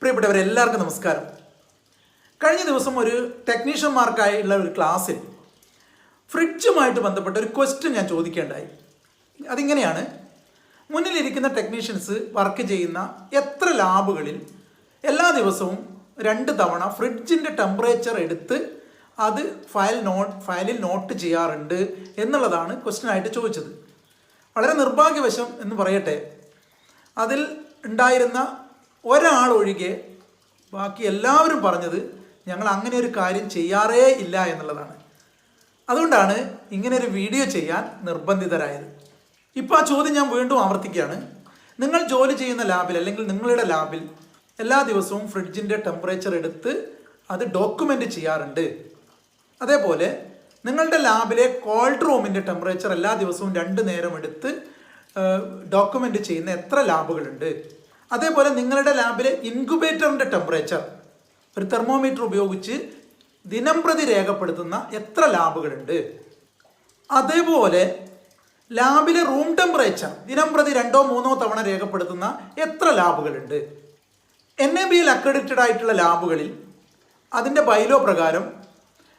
പ്രിയപ്പെട്ടവരെല്ലാവർക്കും നമസ്കാരം. കഴിഞ്ഞ ദിവസം ഒരു ടെക്നീഷ്യന്മാർക്കായുള്ള ഒരു ക്ലാസ്സിൽ ഫ്രിഡ്ജുമായിട്ട് ബന്ധപ്പെട്ട ഒരു ക്വസ്റ്റ്യൻ ഞാൻ ചോദിക്കേണ്ടായി. അതിങ്ങനെയാണ് മുന്നിലിരിക്കുന്ന ടെക്നീഷ്യൻസ് വർക്ക് ചെയ്യുന്ന എത്ര ലാബുകളിൽ എല്ലാ ദിവസവും രണ്ട് തവണ ഫ്രിഡ്ജിന്റെ ടെമ്പറേച്ചർ എടുത്ത് അത് ഫയൽ നോട്ട് ഫയലിൽ നോട്ട് ചെയ്യാറുണ്ട് എന്നുള്ളതാണ് ക്വസ്റ്റ്യനായിട്ട് ചോദിച്ചത്. വളരെ നിർഭാഗ്യവശം എന്ന് പറയട്ടെ അതിൽ ഉണ്ടായിരുന്ന ഒരാൾ ഒഴികെ ബാക്കി എല്ലാവരും പറഞ്ഞത് ഞങ്ങൾ അങ്ങനെ ഒരു കാര്യം ചെയ്യാറേ ഇല്ല എന്നുള്ളതാണ്. അതുകൊണ്ടാണ് ഇങ്ങനെ ഒരു വീഡിയോ ചെയ്യാൻ നിർബന്ധിതരായത്. ഇപ്പോൾ ആ ചോദ്യം ഞാൻ വീണ്ടും ആവർത്തിക്കുകയാണ്. നിങ്ങൾ ജോലി ചെയ്യുന്ന ലാബിൽ അല്ലെങ്കിൽ നിങ്ങളുടെ ലാബിൽ എല്ലാ ദിവസവും ഫ്രിഡ്ജിന്റെ ടെമ്പറേച്ചർ എടുത്ത് അത് ഡോക്യുമെന്റ് ചെയ്യാറുണ്ട്. അതേപോലെ നിങ്ങളുടെ ലാബിലെ കോൾഡ് റൂമിന്റെ ടെമ്പറേച്ചർ എല്ലാ ദിവസവും രണ്ട് നേരം എടുത്ത് ഡോക്യുമെന്റ് ചെയ്യുന്ന എത്ര ലാബുകളുണ്ട്? അതേപോലെ നിങ്ങളുടെ ലാബിലെ ഇൻക്യുബേറ്ററിന്റെ ടെമ്പറേച്ചർ ഒരു തെർമോമീറ്റർ ഉപയോഗിച്ച് ദിനം പ്രതി രേഖപ്പെടുത്തുന്ന എത്ര ലാബുകളുണ്ട്? അതേപോലെ ലാബിലെ റൂം ടെമ്പറേച്ചർ ദിനം പ്രതി രണ്ടോ മൂന്നോ തവണ രേഖപ്പെടുത്തുന്ന എത്ര ലാബുകളുണ്ട്? എൻ എ ബിയിൽ അക്രഡിറ്റഡ് ആയിട്ടുള്ള ലാബുകളിൽ അതിന്റെ ബൈലോ പ്രകാരം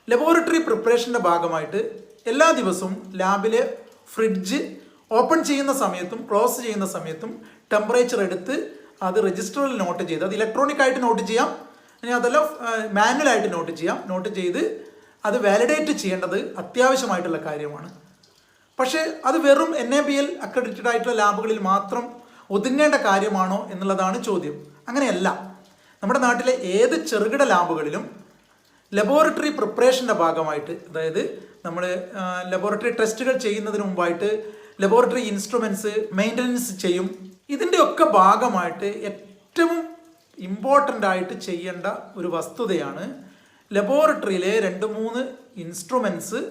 ലബോറട്ടറി പ്രിപ്പറേഷന്റെ ഭാഗമായിട്ട് എല്ലാ ദിവസവും ലാബിലെ ഫ്രിഡ്ജ് ഓപ്പൺ ചെയ്യുന്ന സമയത്തും ക്ലോസ് ചെയ്യുന്ന സമയത്തും ടെമ്പറേച്ചർ എടുത്ത് അത് രജിസ്റ്ററിൽ നോട്ട് ചെയ്ത് അത് ഇലക്ട്രോണിക് ആയിട്ട് നോട്ട് ചെയ്യാം. ഇനി അതല്ല മാനുവലായിട്ട് നോട്ട് ചെയ്യാം. നോട്ട് ചെയ്ത് അത് വാലിഡേറ്റ് ചെയ്യേണ്ടത് അത്യാവശ്യമായിട്ടുള്ള കാര്യമാണ്. പക്ഷേ അത് വെറും N A B L accredited ആയിട്ടുള്ള ലാബുകളിൽ മാത്രം ഒതുങ്ങേണ്ട കാര്യമാണോ എന്നുള്ളതാണ് ചോദ്യം. അങ്ങനെയല്ല. നമ്മുടെ നാട്ടിലെ ഏത് ചെറുകിട ലാബുകളിലും ലബോറട്ടറി പ്രിപ്പറേഷന്റെ ഭാഗമായിട്ട് അതായത് നമ്മൾ ലബോറട്ടറി ടെസ്റ്റുകൾ ചെയ്യുന്നതിന് മുമ്പായിട്ട് ലബോറട്ടറി ഇൻസ്ട്രുമെന്റ്സ് മെയിന്റനൻസ് ചെയ്യും. ഇതിന്റെ ഒക്കെ ഭാഗമായിട്ട് ഏറ്റവും ഇമ്പോർട്ടന്റ് ആയിട്ട് ചെയ്യേണ്ട ഒരു വസ്തുതയാണ് ലബോറട്ടറിയിലെ രണ്ട് മൂന്ന് ഇൻസ്ട്രുമെന്റ്സ്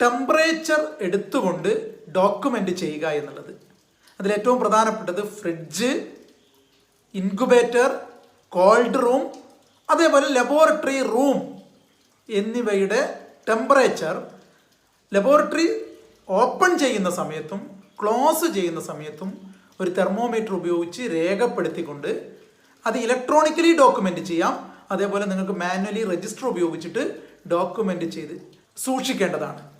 ടെമ്പറേച്ചർ എടുത്തുകൊണ്ട് ഡോക്യുമെന്റ് ചെയ്യുക എന്നുള്ളത്. അതിലേറ്റവും പ്രധാനപ്പെട്ടത് ഫ്രിഡ്ജ് ഇൻക്യുബേറ്റർ കോൾഡ് റൂം അതേപോലെ ലബോറട്ടറി റൂം എന്നിവയുടെ ടെമ്പറേച്ചർ ലബോറട്ടറി ഓപ്പൺ ചെയ്യുന്ന സമയത്തും ക്ലോസ് ചെയ്യുന്ന സമയത്തും ഒരു തെർമോമീറ്റർ ഉപയോഗിച്ച് രേഖപ്പെടുത്തിക്കൊണ്ട് അത് ഇലക്ട്രോണിക്കലി ഡോക്യുമെന്റ് ചെയ്യാം. അതേപോലെ നിങ്ങൾക്ക് മാനുവലി രജിസ്റ്റർ ഉപയോഗിച്ചിട്ട് ഡോക്യുമെന്റ് ചെയ്ത് സൂക്ഷിക്കേണ്ടതാണ്.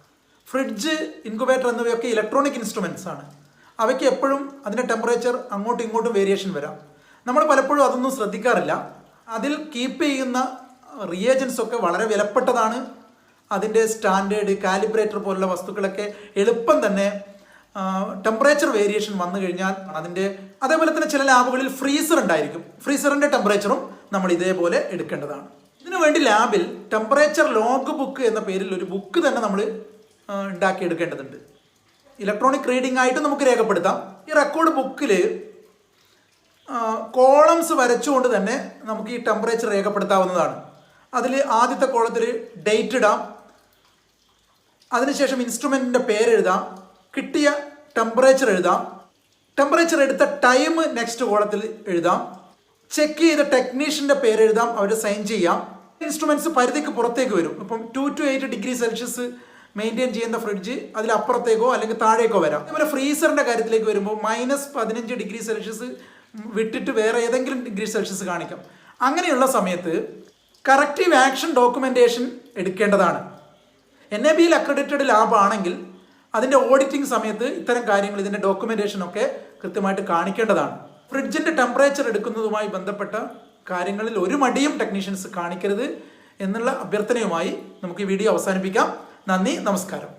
ഫ്രിഡ്ജ് ഇൻക്യുബേറ്റർ എന്നിവയൊക്കെ ഇലക്ട്രോണിക് ഇൻസ്ട്രുമെൻസ് ആണ്. അവയ്ക്ക് എപ്പോഴും അതിന്റെ ടെമ്പറേച്ചർ അങ്ങോട്ടും ഇങ്ങോട്ടും വേരിയേഷൻ വരാം. നമ്മൾ പലപ്പോഴും അതൊന്നും ശ്രദ്ധിക്കാറില്ല. അതിൽ കീപ്പ് ചെയ്യുന്ന റിയേജൻസ് ഒക്കെ വളരെ വിലപ്പെട്ടതാണ്. അതിന്റെ സ്റ്റാൻഡേർഡ് കാലിബ്രേറ്റർ പോലുള്ള വസ്തുക്കളൊക്കെ എളുപ്പം തന്നെ ടെമ്പറേച്ചർ വേരിയേഷൻ വന്നു കഴിഞ്ഞാൽ അതിന്റെ അതേപോലെ തന്നെ ചില ലാബുകളിൽ ഫ്രീസർ ഉണ്ടായിരിക്കും. ഫ്രീസറിന്റെ ടെമ്പറേച്ചറും നമ്മൾ ഇതേപോലെ എടുക്കേണ്ടതാണ്. ഇതിനു വേണ്ടി ലാബിൽ ടെമ്പറേച്ചർ ലോഗ് ബുക്ക് എന്ന പേരിൽ ഒരു ബുക്ക് തന്നെ നമ്മൾ ഉണ്ടാക്കിയെടുക്കേണ്ടതുണ്ട് ഇലക്ട്രോണിക് റീഡിംഗ് ആയിട്ട് നമുക്ക് രേഖപ്പെടുത്താം. ഈ റെക്കോർഡ് ബുക്കിൽ കോളംസ് വരച്ചുകൊണ്ട് തന്നെ നമുക്ക് ഈ ടെമ്പറേച്ചർ രേഖപ്പെടുത്താവുന്നതാണ്. അതിൽ ആദ്യത്തെ കോളത്തിൽ ഡേറ്റ് ഇടാം. അതിനുശേഷം ഇൻസ്ട്രുമെന്റിന്റെ പേരെഴുതാം. കിട്ടിയ ടെമ്പറേച്ചർ എഴുതാം. ടെമ്പറേച്ചർ എടുത്ത ടൈം നെക്സ്റ്റ് കോളത്തിൽ എഴുതാം. ചെക്ക് ചെയ്ത ടെക്നീഷ്യന്റെ പേര് എഴുതാം. അവർ സൈൻ ചെയ്യാം. ഇൻസ്ട്രുമെന്റ്സ് പരിധിക്ക് പുറത്തേക്ക് വരും. ഇപ്പം two to eight degree Celsius maintain ചെയ്യുന്ന ഫ്രിഡ്ജ് അതിലപ്പുറത്തേക്കോ അല്ലെങ്കിൽ താഴേക്കോ വരാം. അതുപോലെ ഫ്രീസറിന്റെ കാര്യത്തിലേക്ക് വരുമ്പോൾ മൈനസ് പതിനഞ്ച് ഡിഗ്രി സെൽഷ്യസ് വിട്ടിട്ട് വേറെ ഏതെങ്കിലും ഡിഗ്രി സെൽഷ്യസ് കാണിക്കാം. അങ്ങനെയുള്ള സമയത്ത് കറക്റ്റീവ് ആക്ഷൻ ഡോക്യുമെന്റേഷൻ എടുക്കേണ്ടതാണ്. എൻ എ ബിയിൽ അക്രഡിറ്റഡ് ലാബ് ആണെങ്കിൽ അതിന്റെ ഓഡിറ്റിംഗ് സമയത്ത് ഇത്തരം കാര്യങ്ങൾ ഇതിന്റെ ഡോക്യുമെന്റേഷൻ ഒക്കെ കൃത്യമായിട്ട് കാണിക്കേണ്ടതാണ്. ഫ്രിഡ്ജിന്റെ ടെമ്പറേച്ചർ എടുക്കുന്നതുമായി ബന്ധപ്പെട്ട കാര്യങ്ങളിൽ ഒരു മടിയും ടെക്നീഷ്യൻസ് കാണിക്കരുത് എന്നുള്ള അഭ്യർത്ഥനയുമായി നമുക്ക് ഈ വീഡിയോ അവസാനിപ്പിക്കാം. നന്ദി നമസ്കാരം.